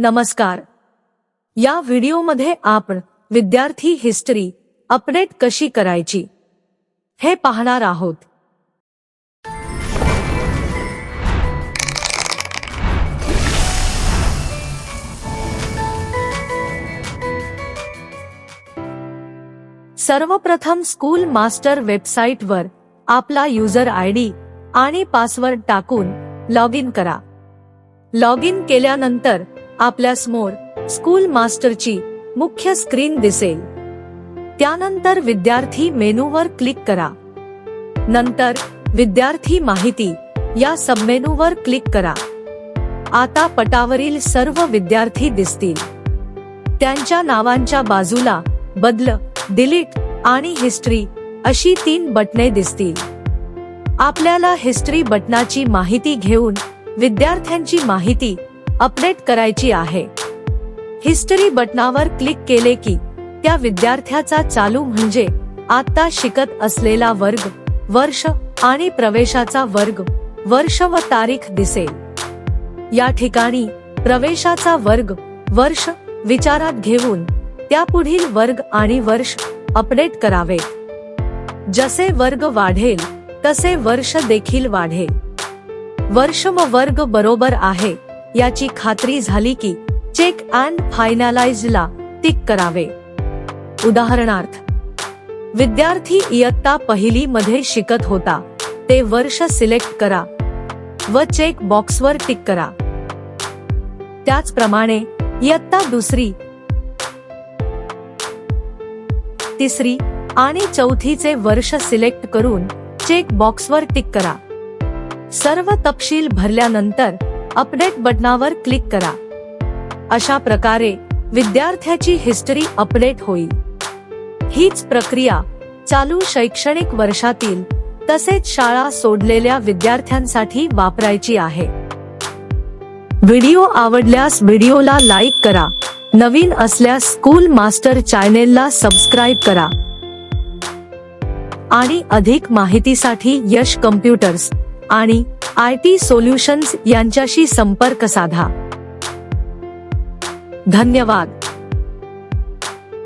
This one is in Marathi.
नमस्कार. या व्हिडिओमध्ये आपण विद्यार्थी हिस्ट्री अपडेट कशी करायची हे पाहणार आहोत. सर्वप्रथम स्कूल मास्टर वेबसाईटवर आपला युजर आय डी आणि पासवर्ड टाकून लॉग इन करा. लॉग इन केल्यानंतर आपल्यासमोर स्कूल मास्टरची मुख्य स्क्रीन दिसेल. त्यानंतर विद्यार्थी मेनूवर क्लिक करा. नंतर विद्यार्थी माहिती या सबमेनूवर क्लिक करा. आता पटावरील सर्व विद्यार्थी दिसतील. त्यांच्या नावांच्या बाजूला बदल डिलीट आणि हिस्ट्री अशी तीन बटणे दिसतील. आपल्याला हिस्ट्री बटनाची माहिती घेऊन विद्यार्थ्यांची माहिती अपडेट करायची आहे. हिस्टरी बटनावर क्लिक केले की त्या विद्यार्थ्याचा चालू म्हणजे आता शिकत असलेला वर्ग वर्ष आणि प्रवेशाचा वर्ग वर्ष व तारीख दिसेल. या ठिकाणी प्रवेशाचा वर्ग वर्ष विचारात घेऊन त्यापुढील वर्ग आणि वर्ष अपडेट करावे. जसे वर्ग वाढेल तसे वर्ष देखील वाढेल. वर्ष व वर्ग बरोबर आहे. याची खात्री झाली की चेक अँड फायनलाइजला टिक करावे. उदाहरणार्थ विद्यार्थी इयत्ता पहिली मध्ये शिकत होता. ते वर्ष सिलेक्ट करा व चेक बॉक्सवर टिक करा. त्याचप्रमाणे इयत्ता दुसरी तिसरी आणि चौथीचे वर्ष सिलेक्ट करून चेक बॉक्सवर टिक करा. सर्व तपशील भरल्यानंतर अपडेट बटनावर क्लिक करा. अशा प्रकारे विद्यार्थ्याची हिस्टरी अपडेट होईल. हीच प्रक्रिया चालू शैक्षणिक वर्षातील तसेच शाळा सोडलेल्या विद्यार्थ्यांसाठी वापरायची आहे. व्हिडिओ आवडल्यास व्हिडिओला लाईक करा. नवीन असल्यास स्कूल मास्टर चॅनेलला सबस्क्राईब करा. आणि अधिक माहितीसाठी यश कम्प्युटर्स आणि आय टी सोल्युशन्स यांच्याशी संपर्क साधा. धन्यवाद.